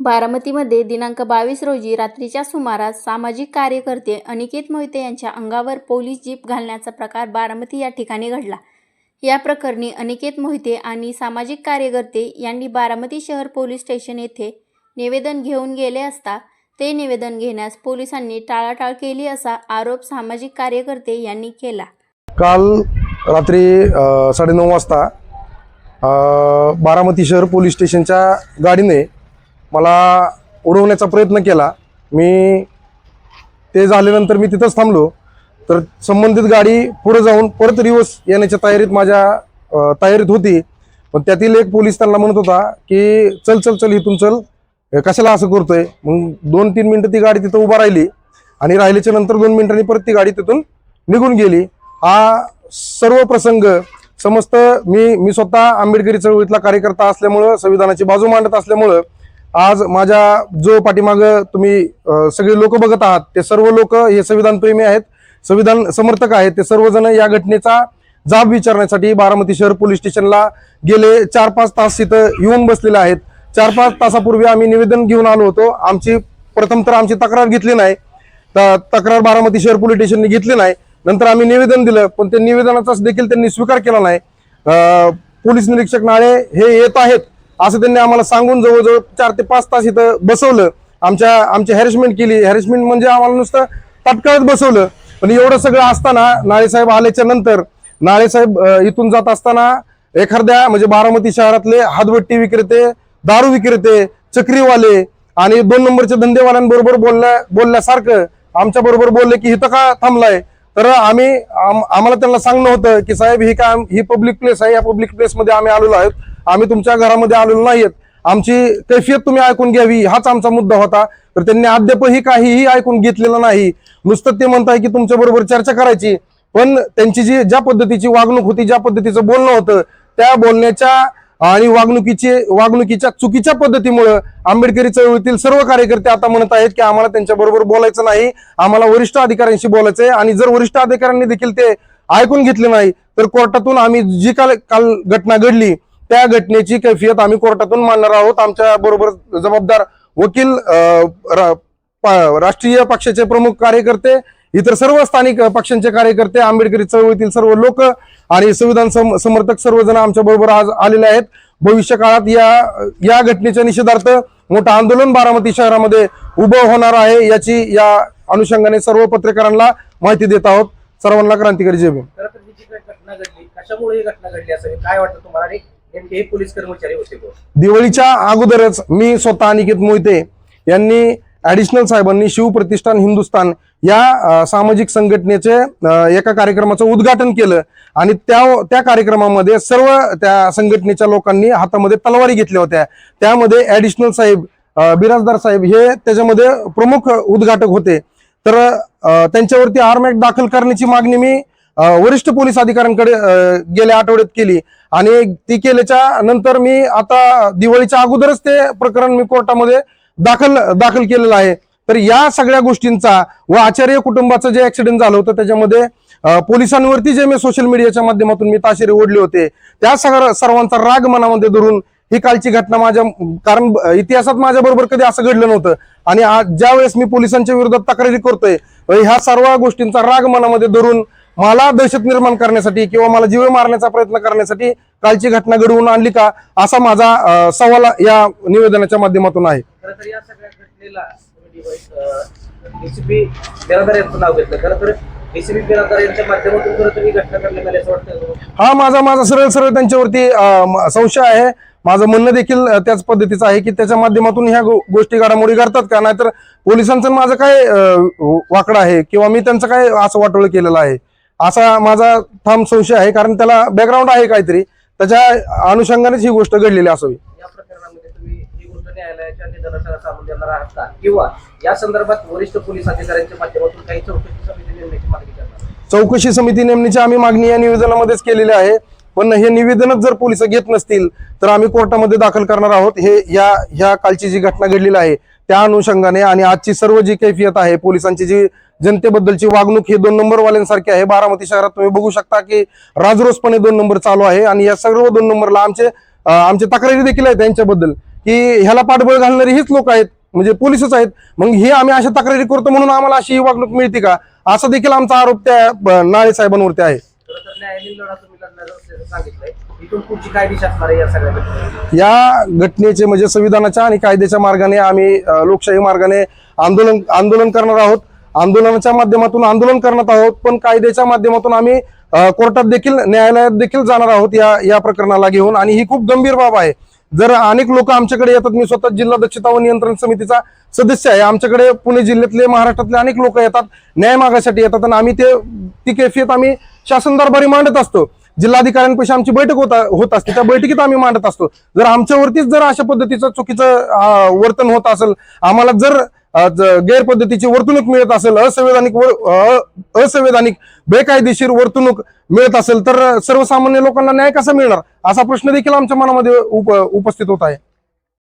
बारामतीमध्ये दिनांक बावीस रोजी रात्रीच्या सुमारास सामाजिक कार्यकर्ते अनिकेत मोहिते यांच्या अंगावर पोलीस जीप घालण्याचा प्रकार बारामती या ठिकाणी घडला. या प्रकरणी अनिकेत मोहिते आणि सामाजिक कार्यकर्ते यांनी बारामती शहर पोलीस स्टेशन येथे निवेदन घेऊन गेले असता ते निवेदन घेण्यास पोलिसांनी टाळाटाळ केली असा आरोप सामाजिक कार्यकर्ते यांनी केला. काल रात्री साडेनऊ वाजता बारामती शहर पोलीस स्टेशनच्या गाडीने मला उडवण्याचा प्रयत्न केला. मी ते झाल्यानंतर मी तिथंच थांबलो. तर संबंधित गाडी पुढे जाऊन परत रिवर्स येण्याच्या तयारीत माझ्या तयारीत होती. पण त्यातील एक पोलीस त्यांना म्हणत होता की चल चल चल इथून चल. कशाला असं करतोय? मग दोन तीन मिनटं ती गाडी तिथं उभा राहिली आणि राहिल्याच्या नंतर दोन मिनिटांनी परत ती गाडी तिथून निघून गेली. हा सर्व प्रसंग समस्त मी मी स्वतः आंबेडकरी चळवळीतला कार्यकर्ता असल्यामुळं संविधानाची बाजू मांडत असल्यामुळं आज माझ्या जो पाठीमाग तुम्ही सगळे लोक बघत आहात ते सर्व लोक हे संविधान प्रेमी आहेत संविधान समर्थक आहेत ते सर्वजण या घटनेचा जाब विचारण्यासाठी बारामती शहर पोलीस स्टेशनला गेले. चार पाच तास तिथं येऊन बसलेले आहेत. चार पाच तासापूर्वी आम्ही निवेदन घेऊन आलो होतो. आमची प्रथम तर आमची तक्रार घेतली नाही. तर तक्रार बारामती शहर पोलीस स्टेशनने घेतली नाही. नंतर आम्ही निवेदन दिलं पण ते निवेदनाचा देखील त्यांनी स्वीकार केला नाही. पोलीस निरीक्षक नाळे हे येत आहेत. असं त्यांनी आम्हाला सांगून जवळजवळ चार ते पाच तास इथं बसवलं. आमच्या आमची हॅरेसमेंट केली. हॅरेसमेंट म्हणजे आम्हाला नुसतं तात्काळच बसवलं. पण एवढं सगळं असताना नाळेसाहेब आल्याच्यानंतर नाळेसाहेब इथून जात असताना एखाद्या म्हणजे बारामती शहरातले हातभट्टी विक्रेते दारू विक्रेते चक्रीवाले आणि दोन नंबरच्या धंदेवाल्यांबरोबर बोलल्या बोलल्यासारखं आमच्या बरोबर बोलले की इथं का थांबलाय? तर आम्ही आम्हाला त्यांना सांगणं होतं की साहेब ही काय ही पब्लिक प्लेस आहे. या पब्लिक प्लेसमध्ये आम्ही आलेलो आहोत. आम्ही तुमच्या घरामध्ये आलेलो नाहीत आमची कैफियत तुम्ही ऐकून घ्यावी हाच आमचा मुद्दा होता. तर त्यांनी अद्यापही काहीही ऐकून घेतलेलं नाही. नुसतं ते म्हणताय की तुमच्या बरोबर चर्चा करायची. पण त्यांची जी ज्या पद्धतीची वागणूक होती ज्या पद्धतीचं बोलणं होतं त्या बोलण्याच्या आणि वागणुकीची वागणुकीच्या चुकीच्या पद्धतीमुळं आंबेडकरी चळवळीतील सर्व कार्यकर्ते आता म्हणत आहेत की आम्हाला त्यांच्या बरोबर बोलायचं नाही. आम्हाला वरिष्ठ अधिकाऱ्यांशी बोलायचंय आणि जर वरिष्ठ अधिकाऱ्यांनी देखील ते ऐकून घेतले नाही तर कोर्टातून आम्ही जी काल काल घटना घडली त्या घटनेची कैफियत आम्ही कोर्टातून मांडणार आहोत. आमच्या बरोबर जबाबदार वकील राष्ट्रीय पक्षाचे प्रमुख कार्यकर्ते इतर सर्व स्थानिक पक्षांचे कार्यकर्ते आंबेडकरी चळवळीतील सर्व लोक आणि संविधान सम- समर्थक सर्वजण आमच्या बरोबर आज आलेले आहेत. भविष्य काळात या या घटनेच्या निषेधार्थ मोठं आंदोलन बारामती शहरामध्ये उभं होणार आहे याची या अनुषंगाने सर्व पत्रकारांना माहिती देत आहोत. सर्वांना क्रांतिकारी जय भीम. घटना घडली कशामुळे घटना घडली असं काय वाटतं तुम्हाला? हे पोलीस कर्मचारी होते दिवाळीच्या अगोदरच मी स्वतः अनिकेत मोहिते यांनी ऍडिशनल साहेबांनी शिवप्रतिष्ठान हिंदुस्थान या सामाजिक संघटनेचे एका कार्यक्रमाचं उद्घाटन केलं आणि त्या त्या कार्यक्रमामध्ये सर्व त्या संघटनेच्या लोकांनी हातामध्ये तलवारी घेतल्या होत्या. त्यामध्ये ऍडिशनल साहेब बिराजदार साहेब हे त्याच्यामध्ये प्रमुख उद्घाटक होते. तर त्यांच्यावरती आर्मॅक दाखल करण्याची मागणी मी वरिष्ठ पोलीस अधिकाऱ्यांकडे गेल्या आठवड्यात केली. आणि ती केल्याच्यानंतर मी आता दिवाळीच्या अगोदरच ते प्रकरण मी कोर्टामध्ये दाखल दाखल केलेलं आहे. तर या सगळ्या गोष्टींचा व आचार्य कुटुंबाचं जे ऍक्सिडेंट झालं होतं त्याच्यामध्ये पोलिसांवरती जे मी सोशल मीडियाच्या माध्यमातून मी ताशेरे ओढले होते त्या सगळ्या सर्वांचा राग मनामध्ये धरून ही कालची घटना माझ्या कारण इतिहासात माझ्या बरोबर कधी असं घडलं नव्हतं. आणि आज ज्या वेळेस मी पोलिसांच्या विरोधात तक्रारी करतोय ह्या सर्व गोष्टींचा राग मनामध्ये धरून मला दहशत निर्माण करण्यासाठी किंवा मला जीव मारण्याचा प्रयत्न करण्यासाठी कालची घटना घडवून आणली का असा माझा सवाल या निवेदनाच्या माध्यमातून आहे. तर ही? हा माझा माझा सरळ सरळ त्यांच्यावरती संशय आहे. माझं म्हणणं देखील त्याच पद्धतीचं आहे की त्याच्या माध्यमातून ह्या गोष्टी घडामोडी करतात का? नाहीतर पोलिसांचं माझं काय वाकडं आहे किंवा मी त्यांचं काय असं वाटोळ केलेलं आहे? असा माझा ठाम संशय आहे कारण त्याला बॅकग्राऊंड आहे काहीतरी. त्याच्या अनुषंगानेच ही गोष्ट घडलेली असावी. या प्रकरणामध्ये तुम्ही ही गोष्ट न्यायालयाच्या निदर्शनास आणून देणार आहात का? किंवा या संदर्भात वरिष्ठ पोलीस अधिकाऱ्यांच्या माध्यमातून काही चौकशी समिती नेमण्याची मागणी करणार चौकशी समिती नेमण्याची आम्ही मागणी या निवेदनामध्येच केलेली आहे. पण हे निवेदनच जर पोलीस घेत नसतील तर आम्ही कोर्टामध्ये दाखल करणार आहोत. हे या ह्या कालची जी घटना घडलेली आहे त्या अनुषंगाने आणि आजची सर्व जी कैफियत आहे पोलिसांची जी जनतेबद्दलची वागणूक ही दोन नंबर वाल्यांसारखी आहे. बारामती शहरात तुम्ही बघू शकता की राजरोसपणे दोन नंबर चालू आहे आणि या सर्व दोन नंबरला आमचे आमचे तक्रारी देखील आहेत त्यांच्याबद्दल की ह्याला पाठबळ घालणारे हीच लोक आहेत म्हणजे पोलिसच आहेत. मग हे आम्ही अशा तक्रारी करतो म्हणून आम्हाला अशी वागणूक मिळते का? असा देखील आमचा आरोप त्या नाळे साहेबांवरती आहे. इथून पुढची काय दिशा असणार आहे या सगळ्या या घटनेचे म्हणजे संविधानाच्या आणि कायद्याच्या मार्गाने आम्ही लोकशाही मार्गाने आंदोलन आंदोलन करणार आहोत. आंदोलनाच्या माध्यमातून आंदोलन करणार आहोत पण कायद्याच्या माध्यमातून आम्ही कोर्टात देखील न्यायालयात देखील जाणार आहोत या या प्रकरणाला घेऊन. आणि ही खूप गंभीर बाब आहे. जर अनेक लोक आमच्याकडे येतात मी स्वतः जिल्हा दक्षता व नियंत्रण समितीचा सदस्य आहे. आमच्याकडे पुणे जिल्ह्यातले महाराष्ट्रातले अनेक लोक येतात न्याय मागासाठी येतात. आणि आम्ही ते ती कैफियत आम्ही शासन दरबारी मांडत असतो. जिल्हाधिकाऱ्यांपाशी आमची बैठक होता होत असते. त्या बैठकीत आम्ही मांडत असतो. जर आमच्यावरतीच जर अशा पद्धतीचं चुकीचं वर्तन होत असेल आम्हाला जर गैरपद्धतीची वर्तणूक मिळत असेल असंवैधानिक असंवैधानिक बेकायदेशीर वर्तणूक मिळत असेल तर सर्वसामान्य लोकांना न्याय कसा मिळणार? असा प्रश्न देखील आमच्या मनामध्ये उप उपस्थित होत आहे.